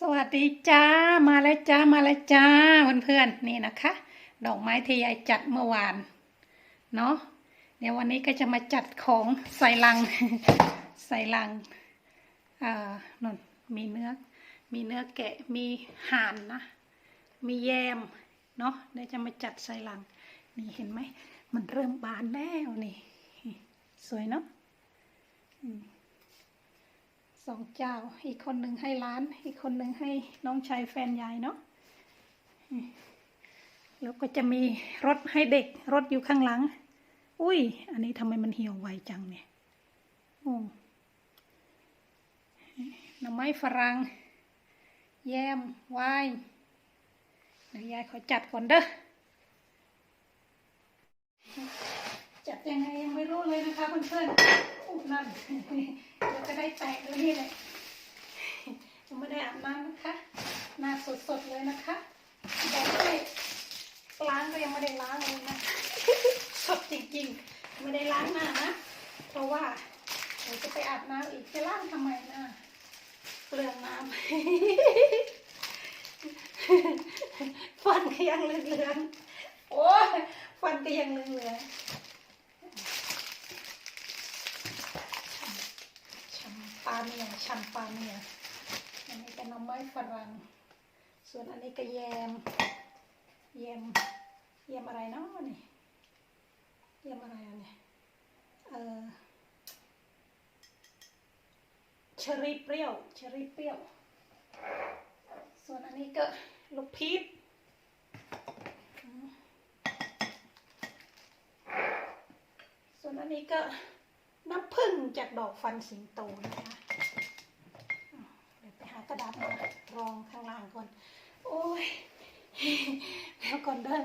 สวัสดีจ้ามาแล้วจ้ามาแล้วจ้าเพื่อนๆนี่นะคะ ดอกไม้ที่ยายจัดเมื่อวานเนาะเดี๋ยววันนี้ก็จะมาจัดของใส่ลัง ใส่ลังอ่านนมีเนื้อ มีเนื้อแกะมีห่านนะ มีแยมเนาะเดี๋ยวจะมาจัดใส่ลัง นี่เห็นไหมมันเริ่มบานแล้วนี่ สวยเนาะ สองเจ้า อีกคนหนึ่งให้ร้าน อีกคนหนึ่งให้น้องชายแฟนยายเนาะแล้วก็จะมีรถให้เด็กรถอยู่ข้างหลัง อุ้ย อันนี้ทำไมมันเหี่ยวไวจังเนี่ยโอ้หน่อไม้ฝรั่งแยมวายเดี๋ยวยายขอจัดก่อนเด้อ จัดยังไงยังไม่รู้เลยนะคะเพื่อนๆอุ๊นั่น ก็ได้แตกแล้วนี่แหละยังไม่ได้อาบน้ำนะคะหน้าสดๆเลยนะคะบอกเลยล้างก็ยังไม่ได้ล้างเลยนะสดจริงๆ ไม่ได้ล้างหน้านะ เพราะว่าเดี๋ยวจะไปอาบน้ำอีกจะล้างทำไมนะเปลืองน้ำฟันก็ยังเหลืองๆโอ้ยฟันก็ยังเหลืองๆ ชัม ปาเนียชัมปาเนีย อันนี้ก็น้ำไม้ฝรั่ง ส่วนอันนี้ก็แยม แยม แยมอะไรเนาะนี่ แยมอะไรอันนี้เออเชอรี่เปรี้ยว เชอรี่เปรี้ยว ส่วนอันนี้ก็ลูกพีชส่วนอันนี้ก็น้ำผึ้งจากดอกฟันสิงโตนะคะอะเดี๋ยวไปหา กระดาษมารองข้างล่างก่อน โอ้ยแล้วก่อนเด้อ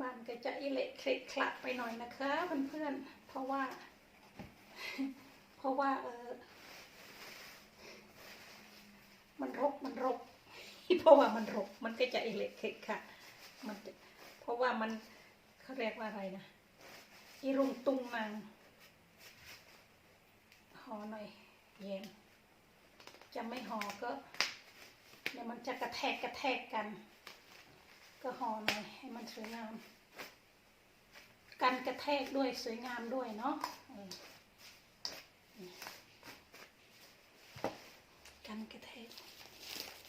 บ้านก็จะอิเละเคล็ดคลัไปหน่อยนะคะเพื่อนๆเพราะว่า เพราะว่าเออมันรกมันรกเพราะว่ามันรกมันก็จะอิเละเคล็ดค่ะ มันเพราะว่ามันเขาเรียกว่าอะไรนะอีรุงตุงนางห่อหน่อย ย็นจะไม่ห่อก็เดี๋ยวมันจะกระแทกกระแทกกัน ก็ห่อหน่อยให้มันสวยงาม กันกระแทกด้วยสวยงามด้วยเนาะกันกระแทก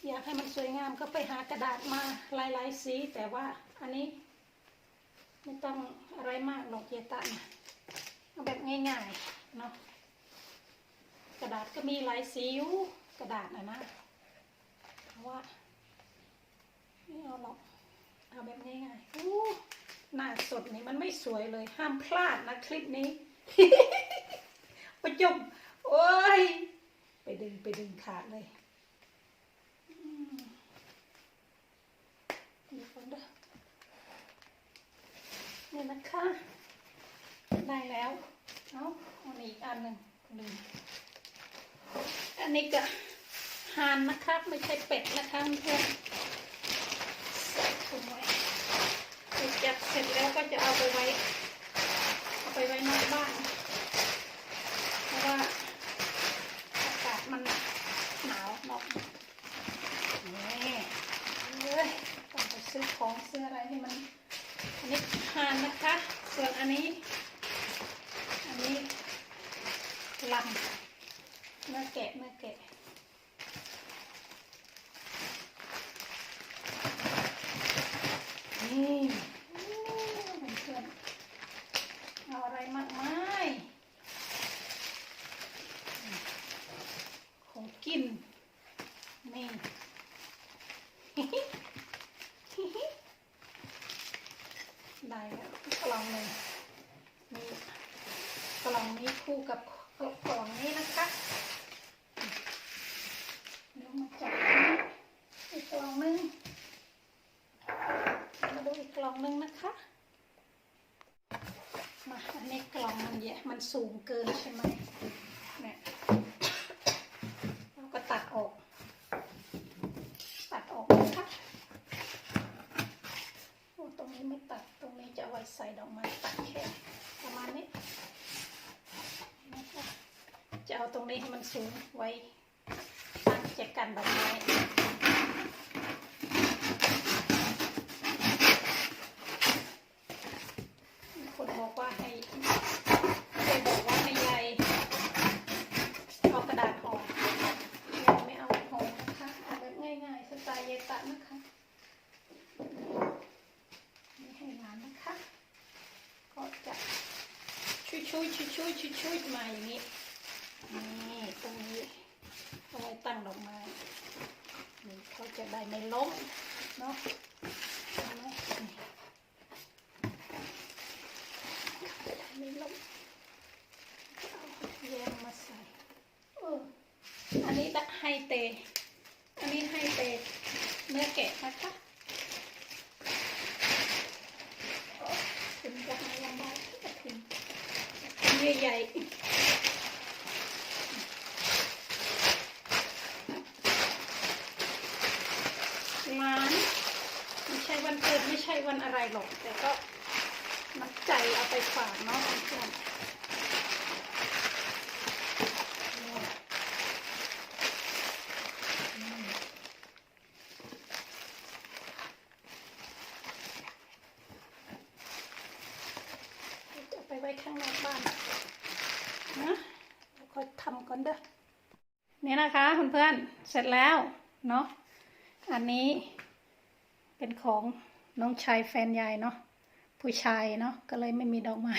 อยากให้มันสวยงามก็ไปหากระดาษมาลายลายๆสี แต่ว่าอันนี้ ไม่ต้องอะไรมากหรอกเยตะนะเอาแบบง่ายๆเนาะ ระดาษก็มีหลายสีอยู่กระดาษนะนะเพราะว่าไม่เอาหรอกเอาแบบง่ายๆอู้หน้าสดนี่มันไม่สวยเลย ห้ามพลาดนะคลิปนี้ประจมโอ้ย ไปดึงไปดึงขาดเลยอืมเดี๋ยวก่อนเด้อเนี่ยนะคะ ได้แล้ว เอาอันนี้อีกอันหนึ่งหนึ่ง นี้ก็หานนะครับ ไม่ใช่เป็ดนะคะเพื่อนใส่ถุงไว้เดี๋ยวจัดเสร็จแล้วก็จะเอาไปไว้ เอาไปไว้นอกบ้าน เพราะว่าอากาศมันหนาวนอกนี่เลยต้องไปซื้อของซื้ออะไรให้มัน อันนี้ห่านนะคะ ส่วนอันนี้ อันนี้ลำ เนื้อแกะเนื้อแกะนี่เพื่อนเอาอะไรมากมายของกิน นี่ได้แล้วกล่องหนึ่งมีกล่องนี้คู่กับ กล่องนี้นะคะเดี๋ยวมาจับอันนี้อีกกล่องหนึงมาดูอีกกล่องหนึงนะคะมาอันนี้กล่องมันเยอะมันสูงเกินใช่ไหมเนี่ยเราก็ตัดออก ตัดออกนะคะ โอ้ตรงนี้ไม่ตัด ตรงนี้จะเอาไว้ใส่ดอกไม้ตัดแค่ประมาณนี้นะคะ จะเอาตรงนี้ให้มันสูงไว้แจกันดอกไม้คนบอกว่าให้เคยบอกว่าให้ยายเอากระดาษห่อยายไม่เอาห่อนะคะเอาแบบง่ายๆสไตล์ยายตะนะคะนี่ให้หลานนะคะ ก็จะชุยชุยชุยชุยชุยชุยๆมาอย่างนี้ตรงนี้เอาไว้ตั้งดอกไม้นี่เขา จะได้ไม่ล้มเนาะไม่ล้มเอาแยมมาใส่เอออันนี้ดะไฮเต อันนี้ไฮเตเนื้อแกะนะคะถึงจะมาลำบากที่จะถึงใหญ่ๆ ร้านไม่ใช่วันเกิดไม่ใช่วันอะไร หรอกแต่ก็น้ำใจเอาไปฝากเนาะเพื่อนจะไปไว้ข้างนอกบ้านนะแล้วค่อยทำก่อนเด้อนี่นะคะเพื่อนๆเสร็จแล้วเนาะอันนี้เป็นของ น้องชายแฟนยายเนาะผู้ชายเนาะก็เลยไม่มีดอกไม้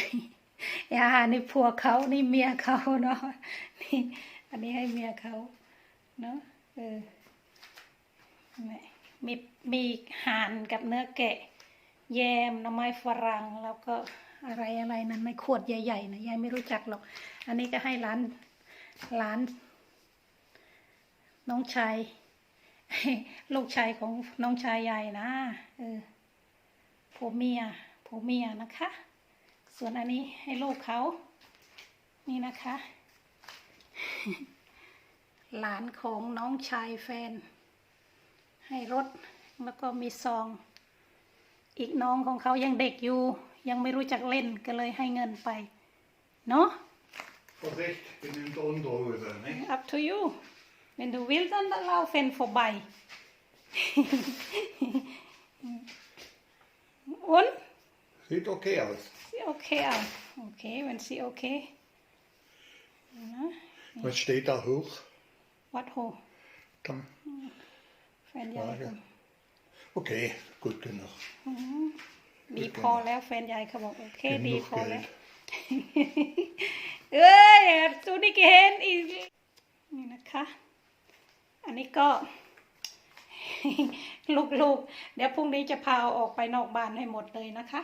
ยานี่ผัวเขานี่เมียเขาเนาะนี่อันนี้ให้เมียเขาเนาะเออมีมีห่านกับเนื้อแกะ แยมหน่อไม้ฝรั่งแล้วก็อะไรอะไรนั้นไม่ขวดใหญ่ๆนะยายไม่รู้จักหรอก อันนี้ก็ให้ร้านร้าน น้องชาย ลูกชายของน้องชายใหญ่นะเออ ผัวเมียผัวเมียนะคะ ส่วนอันนี้ให้ลูกเขานี่นะคะ หลานของน้องชายแฟน ให้รถแล้วก็มีซอง อีกน้องของเขายังเด็กอยู่ ยังไม่รู้จักเล่นก็เลยให้เงินไป เนาะ Voorzicht, je neemt onderhouden, hè? up to you wenn du willst dann laufen vorbei Ziet oké uit. sie okay aus okay wenn sie okay ja, Wat steht da hoog? what ho Dan. แฟนยาย Wagen. Oké, goed genoeg. ดีพอแล้วแฟนยายเขาบอกโอเคดี Genoeg พอแล้ว geld. เอ้ยตูนี่เห็นอีกนี่นะคะ อันนี้ก็ ลูกๆ เดี๋ยวพรุ่งนี้จะพาเอาออกไปนอกบ้านให้หมดเลยนะคะ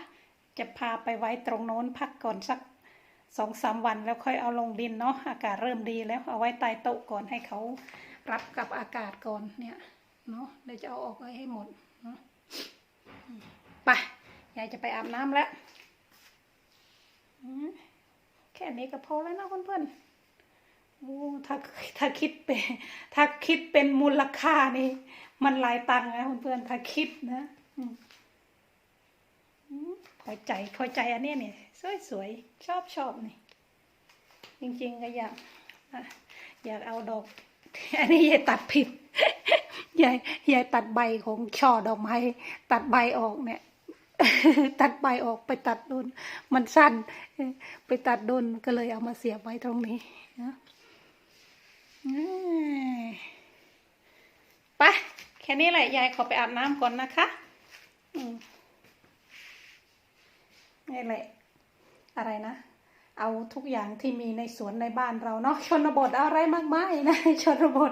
จะพาไปไว้ตรงโน้นพักก่อนสักสองสามวันแล้วค่อยเอาลงดินเนาะอากาศเริ่มดีแล้วเอาไว้ใต้โต๊ะก่อนให้เขารับกับอากาศก่อนเนี่ยเนาะเดี๋ยวจะเอาออกไว้ให้หมดเนาะไปยายจะไปอาบน้ำแล้วแค่นี้ก็พอแล้วนะเพื่อนๆโอ้ถ้าถ้าคิดเป็น ถ้าคิดเป็นมูลค่านี่ มันหลายตังค์นะเพื่อนๆถ้าคิดนะ อืม อืมพอใจพอใจอันนี้เนี่ยสวยๆชอบชอบนี่จริง ๆ ก็อยากอยากเอาดอกอันนี้ยายตัดผิดยายยายตัดใบของช่อดอกไม้ตัดใบออกเนี่ย ตัดใบออกไปตัดโดนมันสั้น ไปตัดโดนก็เลยเอามาเสียบไว้ตรงนี้นะไปแค่นี้แหละยายขอไปอาบน้ำก่อนนะคะ อืม นี่แหละ อะไรนะ เอาทุกอย่างที่มีในสวนในบ้านเราเนาะชนบทอะไรมากมายนะชนบท